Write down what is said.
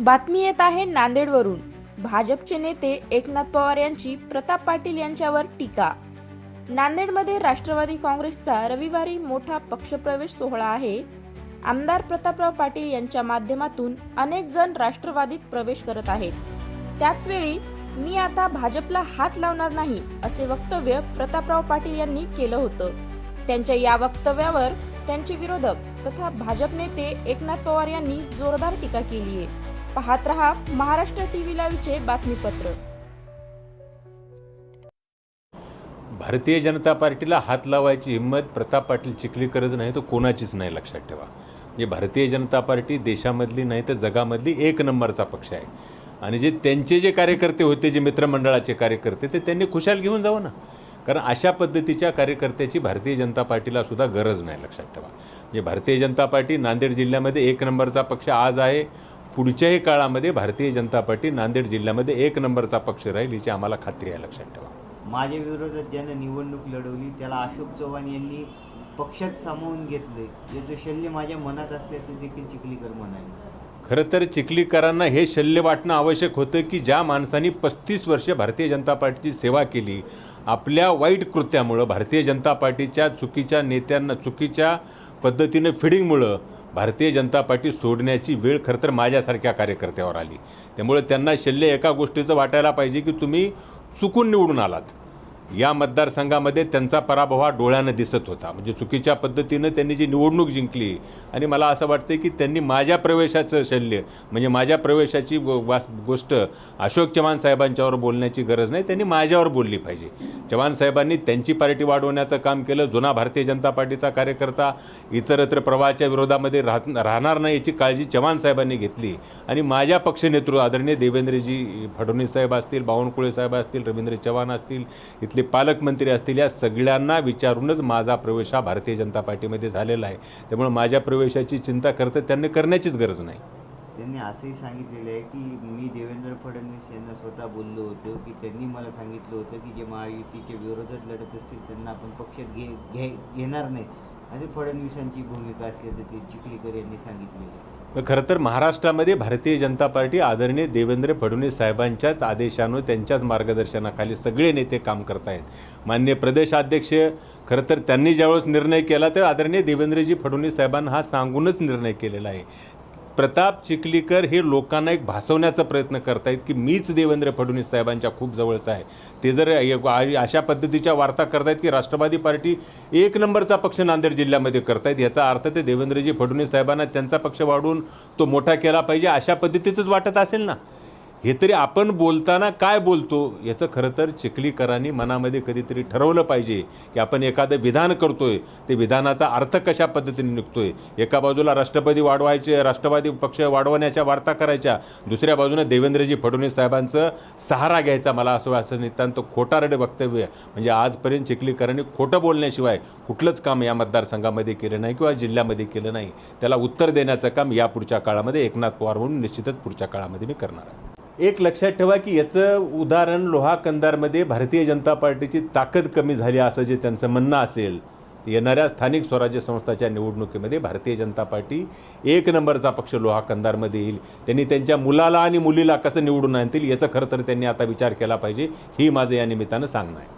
बातमी येत आहे नांदेडवरून. भाजपचे नेते एकनाथ पवार यांची प्रताप पाटील यांच्यावर टीका. नांदेडमध्ये राष्ट्रवादी काँग्रेसचा रविवारी मोठा पक्षप्रवेश सोहळा आहे. आमदार प्रतापराव पाटील यांच्या माध्यमातून अनेक जण राष्ट्रवादीत प्रवेश करत आहेत. त्याचवेळी मी आता भाजपला हात लावणार नाही असे वक्तव्य प्रतापराव पाटील यांनी केलं होतं. त्यांच्या या वक्तव्यावर त्यांचे विरोधक तथा भाजप नेते एकनाथ पवार यांनी जोरदार टीका केली आहे पाहत रहा महाराष्ट्र टीव्ही लाईव्हचे बातमीपत्र. भारतीय जनता पार्टीला हात लावायची हिंमत प्रताप पाटील चिखलीकरच नाही तर कोणाचीच नाही लक्षात ठेवा. म्हणजे भारतीय जनता पार्टी देशामधली नाही तर जगामधली एक नंबरचा पक्ष आहे. आणि जे त्यांचे जे कार्यकर्ते होते जे मित्रमंडळाचे कार्यकर्ते ते त्यांनी खुशाल घेऊन जावं ना. कारण अशा पद्धतीच्या कार्यकर्त्याची भारतीय जनता पार्टीला सुद्धा गरज नाही लक्षात ठेवा. म्हणजे भारतीय जनता पार्टी नांदेड जिल्ह्यामध्ये एक नंबरचा पक्ष आज आहे. पुढच्याही काळामध्ये भारतीय जनता पार्टी नांदेड जिल्ह्यामध्ये एक नंबरचा पक्ष राहील याची आम्हाला खात्री आहे. लक्षात ठेवा. माझ्या विरोधात ज्यानं निवडणूक लढवली त्याला अशोक चव्हाण यांनी पक्षात सामावून घेतले. याचं शल्य माझ्या मनात असल्याचं देखील चिखलीकर म्हणाले. खरं तर चिखलीकरांना हे शल्य वाटणं आवश्यक होतं की ज्या माणसांनी पस्तीस वर्षे भारतीय जनता पार्टीची सेवा केली आपल्या वाईट कृत्यामुळं भारतीय जनता पार्टीच्या चुकीच्या नेत्यांना चुकीच्या पद्धतीनं फिडिंगमुळं भारतीय जनता पार्टी सोडण्याची वेळ खरं तर माझ्यासारख्या कार्यकर्त्यावर आली. त्यामुळे त्यांना शल्य एका गोष्टीचं वाटायला पाहिजे की तुम्ही चुकून निवडून आलात. या मतदारसंघामध्ये त्यांचा पराभव हा डोळ्यानं दिसत होता. म्हणजे चुकीच्या पद्धतीनं त्यांनी जी निवडणूक जिंकली आणि मला असं वाटतं की त्यांनी माझ्या प्रवेशाचं शल्य म्हणजे माझ्या प्रवेशाची वास गोष्ट अशोक चव्हाण साहेबांच्यावर बोलण्याची गरज नाही त्यांनी माझ्यावर बोलली पाहिजे. चव्हाण साहेबांनी त्यांची पार्टी वाढवण्याचं काम केलं जुना भारतीय जनता पार्टीचा कार्यकर्ता इतरत्र प्रवाहाच्या विरोधामध्ये राहत राहणार नाही याची काळजी चव्हाण साहेबांनी घेतली. आणि माझ्या पक्षनेतृत्व आदरणीय देवेंद्रजी फडणवीस साहेब असतील बावनकुळे साहेब असतील रवींद्र चव्हाण असतील इथले पालकमंत्री असतील या सगळ्यांना विचारूनच माझा प्रवेश हा भारतीय जनता पार्टीमध्ये झालेला आहे. त्यामुळे माझ्या प्रवेशाची चिंता करतं त्यांनी करण्याचीच गरज नाही. त्यांनी असंही सांगितलेलं आहे की मी देवेंद्र फडणवीस यांना स्वतः बोललो होतो की त्यांनी मला सांगितलं होतं की जे महायुतीच्या विरोधात लढत असतील त्यांना आपण पक्षात घे घे घेणार नाही आणि फडणवीसांची भूमिका असल्याचं ते चिखलीकर यांनी सांगितलेलं. खरं तर महाराष्ट्रामध्ये भारतीय जनता पार्टी आदरणीय देवेंद्र फडणवीस साहेबांच्याच आदेशानं त्यांच्याच मार्गदर्शनाखाली सगळे नेते काम करत आहेत मान्य प्रदेशाध्यक्ष खरं तर त्यांनी ज्यावेळेस निर्णय केला तर आदरणीय देवेंद्रजी फडणवीस साहेबांना हा सांगूनच निर्णय केलेला आहे. प्रताप चिखलीकर हे लोकांना एक भासवण्याचा प्रयत्न करतायत की मीच देवेंद्र फडणवीस साहेबांच्या खूप जवळचा आहे. ते जर अशा पद्धतीच्या वार्ता करतायत की राष्ट्रवादी पार्टी एक नंबरचा पक्ष नांदेड जिल्ह्यामध्ये करतायत याचा अर्थ ते देवेंद्रजी फडणवीस साहेबांना त्यांचा पक्ष वाढवून तो मोठा केला पाहिजे अशा पद्धतीचंच वाटत असेल ना? हे तरी आपण बोलताना काय बोलतो याचं खरं तर चिखलीकरांनी मनामध्ये कधीतरी ठरवलं पाहिजे की आपण एखादं विधान करतोय ते विधानाचा अर्थ कशा पद्धतीने निघतोय? एका बाजूला राष्ट्रपती वाढवायचे राष्ट्रवादी पक्ष वाढवण्याच्या वार्ता करायच्या दुसऱ्या बाजूने देवेंद्रजी फडणवीस साहेबांचं सहारा घ्यायचा मला असं असं नितांत खोटारडे वक्तव्य. म्हणजे आजपर्यंत चिखलीकरांनी खोटं बोलण्याशिवाय कुठलंच काम या मतदारसंघामध्ये केलं नाही किंवा जिल्ह्यामध्ये केलं नाही. त्याला उत्तर देण्याचं काम या पुढच्या काळामध्ये एकनाथ पवार म्हणून निश्चितच पुढच्या काळामध्ये मी करणार आहे. एक लक्षात ठेवा की याचं उदाहरण लोहा कंदारमध्ये भारतीय जनता पार्टीची ताकद कमी झाली असं जे त्यांचं म्हणणं असेल येणाऱ्या स्थानिक स्वराज्य संस्थाच्या निवडणुकीमध्ये भारतीय जनता पार्टी एक नंबरचा पक्ष लोहा कंदारमध्ये येईल. त्यांनी त्यांच्या मुलाला आणि मुलीला कसं निवडून आणतील याचं खरं तर त्यांनी आता विचार केला पाहिजे ही माझं या निमित्तानं सांगणं आहे.